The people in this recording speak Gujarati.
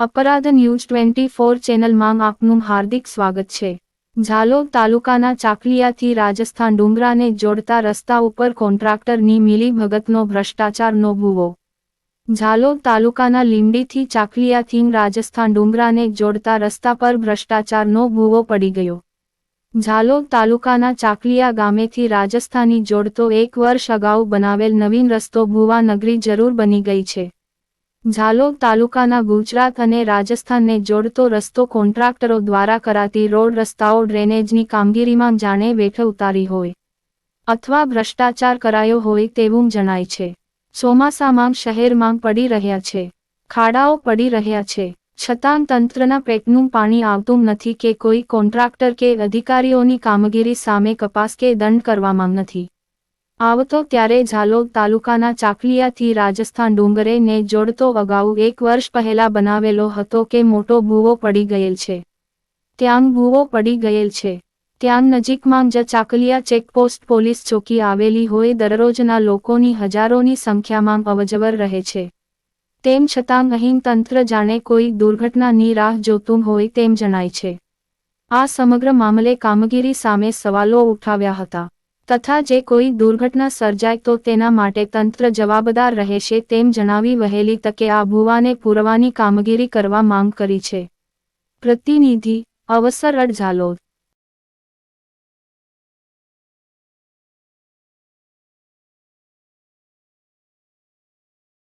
અપરાધ ન્યૂઝ ટ્વેન્ટી ફોર ચેનલમાં આપનું હાર્દિક સ્વાગત છે. ઝાલોદ તાલુકાના ચાકલિયાથી રાજસ્થાન ડુંગરાને જોડતા રસ્તા ઉપર કોન્ટ્રાક્ટરની મિલીભગતનો ભ્રષ્ટાચારનો ભૂવો. ઝાલોદ તાલુકાના લીંબડીથી ચાકલિયાથી રાજસ્થાન ડુંગરાને જોડતા રસ્તા પર ભ્રષ્ટાચારનો ભૂવો પડી ગયો. ઝાલોદ તાલુકાના ચાકલિયા ગામેથી રાજસ્થાની જોડતો એક વર્ષ અગાઉ બનાવેલ નવીન રસ્તો ભુવા નગરી જરૂર બની ગઈ છે. ઝાલોદ તાલુકાના ગુજરાત અને રાજસ્થાનને જોડતો રસ્તો કોન્ટ્રાક્ટરો દ્વારા કરાતી રોડ રસ્તાઓ ડ્રેનેજની કામગીરીમાં જાણે વેઠ ઉતારી હોય અથવા ભ્રષ્ટાચાર કરાયો હોય તેવું જણાય છે. ચોમાસામાં શહેરમાં પડી રહ્યા છે. ખાડાઓ પડી રહ્યા છે. છતાં તંત્રના પેટનું પાણી આવતું નથી કે કોઈ કોન્ટ્રાક્ટર કે અધિકારીઓની કામગીરી સામે કપાસ કે દંડ કરવામાં નથી. આવતો ત્યારે ઝાલોદ તાલુકાના ચાકલિયાથી રાજસ્થાન ડુંગરેને જોડતો અગાઉ એક વર્ષ પહેલા બનાવેલો હતો કે મોટો ભૂવો પડી ગયેલ છે. ત્યાં ભૂવો પડી ગયેલ છે. ત્યાં નજીકમાં જ ચાકલિયા ચેકપોસ્ટ પોલીસ ચોકી આવેલી હોય દરરોજના લોકોની હજારોની સંખ્યામાં અવજવર રહે છે. તેમ છતાં અહીં તંત્ર જાણે કોઈ દુર્ઘટનાની રાહ જોતું હોય તેમ જણાય છે. આ સમગ્ર મામલે કામગીરી સામે સવાલો ઉઠાવ્યા હતા. તથા જે કોઈ દુર્ઘટના સર્જાય તો તેના માટે તંત્ર જવાબદાર રહેશે તેમ જણાવી વહેલી તકે આ ભુવાને પૂરવાની કામગીરી કરવા માંગ કરી છે. પ્રતિનિધિ અવસર અડ ઝાલોદ